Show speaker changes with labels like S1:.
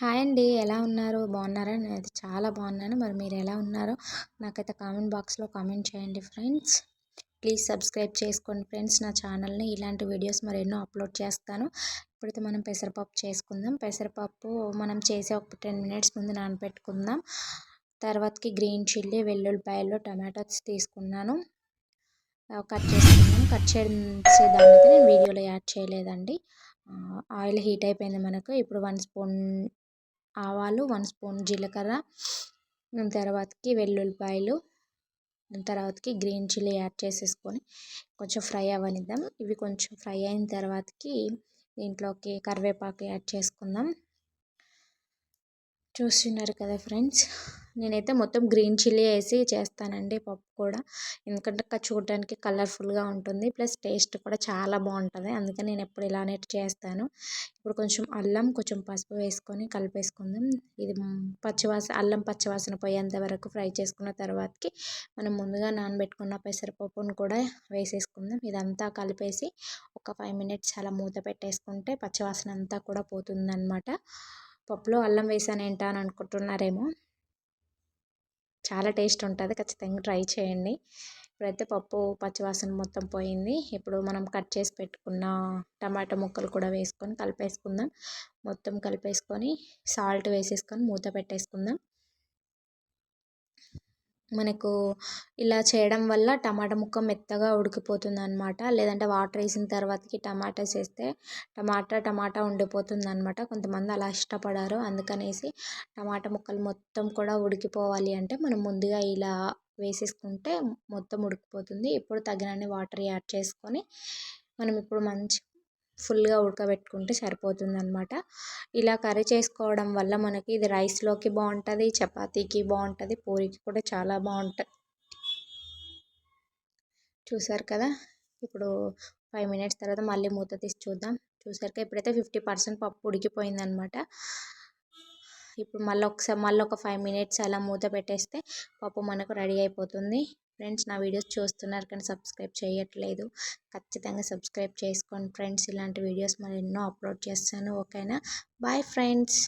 S1: Hi అండి. ఎలా ఉన్నారు? బాగున్నారా? నేనైతే చాలా బాగున్నాను. మరి మీరు ఎలా ఉన్నారో నాకైతే కామెంట్ బాక్స్లో కామెంట్ చేయండి ఫ్రెండ్స్. ప్లీజ్ సబ్స్క్రైబ్ చేసుకోండి ఫ్రెండ్స్. నా ఛానల్ని ఇలాంటి వీడియోస్ మరి ఎన్నో అప్లోడ్ చేస్తాను. ఇప్పుడైతే మనం పెసరపప్పు చేసుకుందాం. పెసరపప్పు మనం చేసే ఒక టెన్ మినిట్స్ ముందు నానబెట్టుకుందాం. తర్వాతకి గ్రీన్ చిల్లీ వెల్లుల్లిపాయలు టమాటోస్ తీసుకున్నాను. కట్ చేసుకున్నాను కట్ చేసే దాన్ని అయితే నేను వీడియోలో యాడ్ చేయలేదండి. ఆయిల్ హీట్ అయిపోయింది మనకు. ఇప్పుడు వన్ స్పూన్ ఆవాలు వన్ స్పూన్ జీలకర్ర తర్వాతకి వెల్లుల్లిపాయలు తర్వాతకి గ్రీన్ చిల్లీ యాడ్ చేసేసుకొని కొంచెం ఫ్రై అవ్వనిద్దాం. ఇవి కొంచెం ఫ్రై అయిన తర్వాతకి దీంట్లోకి కరివేపాకు యాడ్ చేసుకుందాం. చూస్తున్నారు కదా ఫ్రెండ్స్? నేనైతే మొత్తం గ్రీన్ చిల్లీ వేసి చేస్తానండి పప్పు కూడా. ఎందుకంటే చూడడానికి కలర్ఫుల్గా ఉంటుంది. ప్లస్ టేస్ట్ కూడా చాలా బాగుంటుంది. అందుకని నేను ఎప్పుడు ఇలానే చేస్తాను. ఇప్పుడు కొంచెం అల్లం కొంచెం పసుపు వేసుకొని కలిపేసుకుందాం. ఇది పచ్చివాసన అల్లం పచ్చివాసన పోయేంత వరకు ఫ్రై చేసుకున్న తర్వాతకి మనం ముందుగా నానబెట్టుకున్న పెసరపప్పును కూడా వేసేసుకుందాం. ఇదంతా కలిపేసి ఒక ఫైవ్ మినిట్స్ అలా మూత పెట్టేసుకుంటే పచ్చివాసన అంతా కూడా పోతుందన్నమాట. పప్పులో అల్లం వేసాను ఏంటా అని అనుకుంటున్నారేమో. చాలా టేస్ట్ ఉంటుంది. ఖచ్చితంగా ట్రై చేయండి. ఇప్పుడైతే పప్పు పచ్చివాసన మొత్తం పోయింది. ఇప్పుడు మనం కట్ చేసి పెట్టుకున్న టమాటా ముక్కలు కూడా వేసుకొని కలిపేసుకుందాం. మొత్తం కలిపేసుకొని సాల్ట్ వేసేసుకొని మూత పెట్టేసుకుందాం. మనకు ఇలా చేయడం వల్ల టమాటా ముక్క మెత్తగా ఉడికిపోతుంది అనమాట లేదంటే వాటర్ వేసిన తర్వాతకి టమాటాస్ వేస్తే టమాటా టమాటా ఉండిపోతుంది అనమాట కొంతమంది అలా ఇష్టపడారు. అందుకనేసి టమాటా ముక్కలు మొత్తం కూడా ఉడికిపోవాలి అంటే మనం ముందుగా ఇలా వేసేసుకుంటే మొత్తం ఉడికిపోతుంది. ఇప్పుడు తగినన్ని వాటర్ యాడ్ చేసుకొని మనం ఇప్పుడు మంచి ఫుల్గా ఉడకబెట్టుకుంటే సరిపోతుంది అనమాట ఇలా కర్రీ చేసుకోవడం వల్ల మనకి ఇది రైస్లోకి బాగుంటుంది చపాతీకి బాగుంటుంది పూరికి కూడా చాలా బాగుంటుంది చూసారు కదా? ఇప్పుడు ఫైవ్ మినిట్స్ తర్వాత మళ్ళీ మూత తీసి చూద్దాం. చూసారుగా ఇప్పుడైతే ఫిఫ్టీ పర్సెంట్ పప్పు ఉడికిపోయిందనమాట. ఇప్పుడు మళ్ళీ ఒకసారి మళ్ళీ ఒక ఫైవ్ మినిట్స్ అలా మూత పెట్టేస్తే పప్పు మనకు రెడీ అయిపోతుంది. ఫ్రెండ్స్ నా వీడియోస్ చూస్తున్నారు కానీ సబ్స్క్రైబ్ చేయట్లేదు. ఖచ్చితంగా సబ్స్క్రైబ్ చేసుకోండి ఫ్రెండ్స్. ఇలాంటి వీడియోస్ మరి ఎన్నో అప్లోడ్ చేస్తాను. ఓకేనా? Bye friends.